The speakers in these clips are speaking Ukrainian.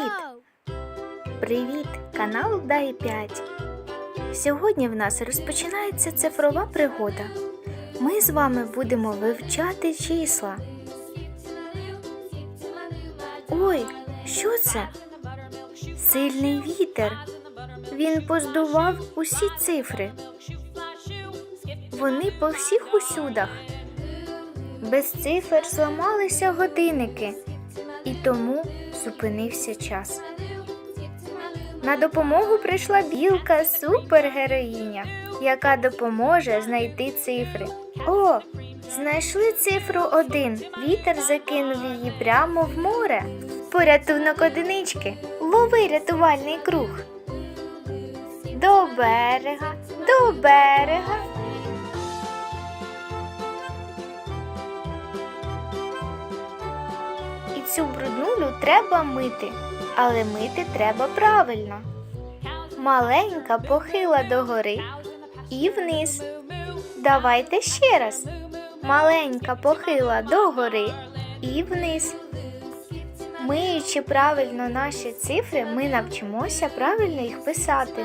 Привіт! Привіт! Канал Дай 5. Сьогодні в нас розпочинається цифрова пригода. Ми з вами будемо вивчати числа. Ой, що це? Сильний вітер. Він поздував усі цифри. Вони по всіх усюдах. Без цифр зламалися годинники, і тому зупинився час. На допомогу прийшла білка супергероїня, яка допоможе знайти цифри. О, знайшли цифру один. Вітер закинув її прямо в море. Порятунок одинички. Лови рятувальний круг. До берега, до берега. Цю бруднулю треба мити, але мити треба правильно. Маленька похила догори і вниз. Давайте ще раз. Маленька похила догори і вниз. Миючи правильно наші цифри, ми навчимося правильно їх писати.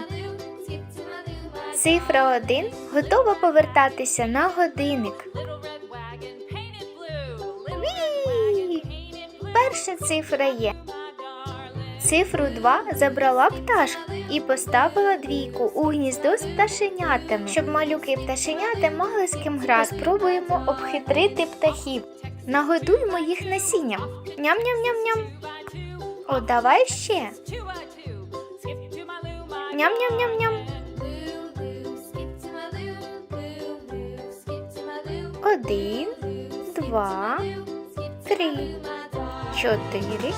Цифра 1 готова повертатися на годинник. Перша цифра є. Цифру 2 забрала пташка і поставила двійку у гніздо з пташенятами, щоб малюки пташенята мали з ким грати. Спробуємо обхитрити птахів. Нагодуємо їх насінням. Ням-ням-ням-ням. О, давай ще. Ням-ням-ням-ням. Один, два, три, чотири,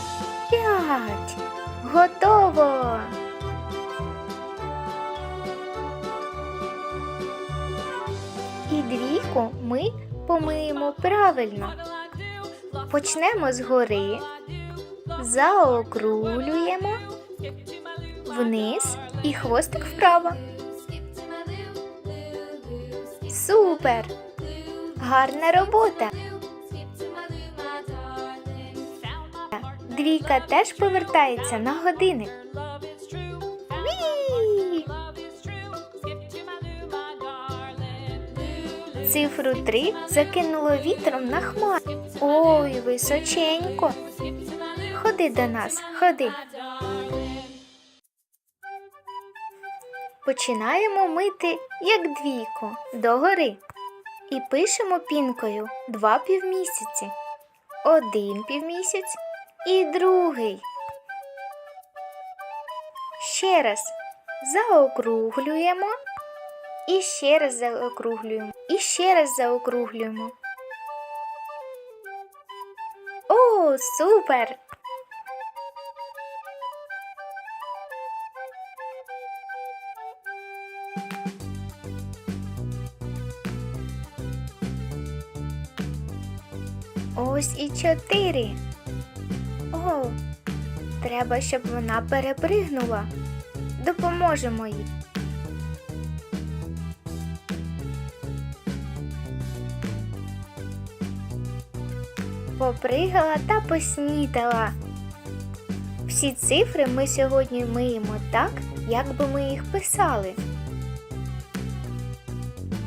п'ять. Готово. І двійку ми помиємо правильно. Почнемо згори, заокруглюємо вниз і хвостик вправо. Супер! Гарна робота! Двійка теж повертається на годинник. Цифру 3 закинуло вітром на хмар. Ой, височенько. Ходи до нас, ходи. Починаємо мити як двійку догори. І пишемо пінкою два півмісяці. Один півмісяць і другий. Ще раз заокруглюємо. І ще раз заокруглюємо. І ще раз заокруглюємо. О, супер! Ось і чотири. О, треба, щоб вона перепригнула. Допоможемо їй. Попригала та поснідала. Всі цифри ми сьогодні миємо так, як би ми їх писали.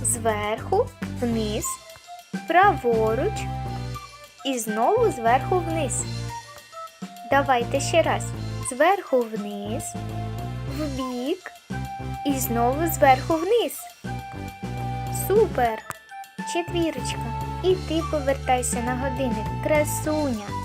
Зверху вниз, праворуч і знову зверху вниз. Давайте ще раз. Зверху вниз, вбік і знову зверху вниз. Супер! Четвірочка. І ти повертайся на годинник, красуня.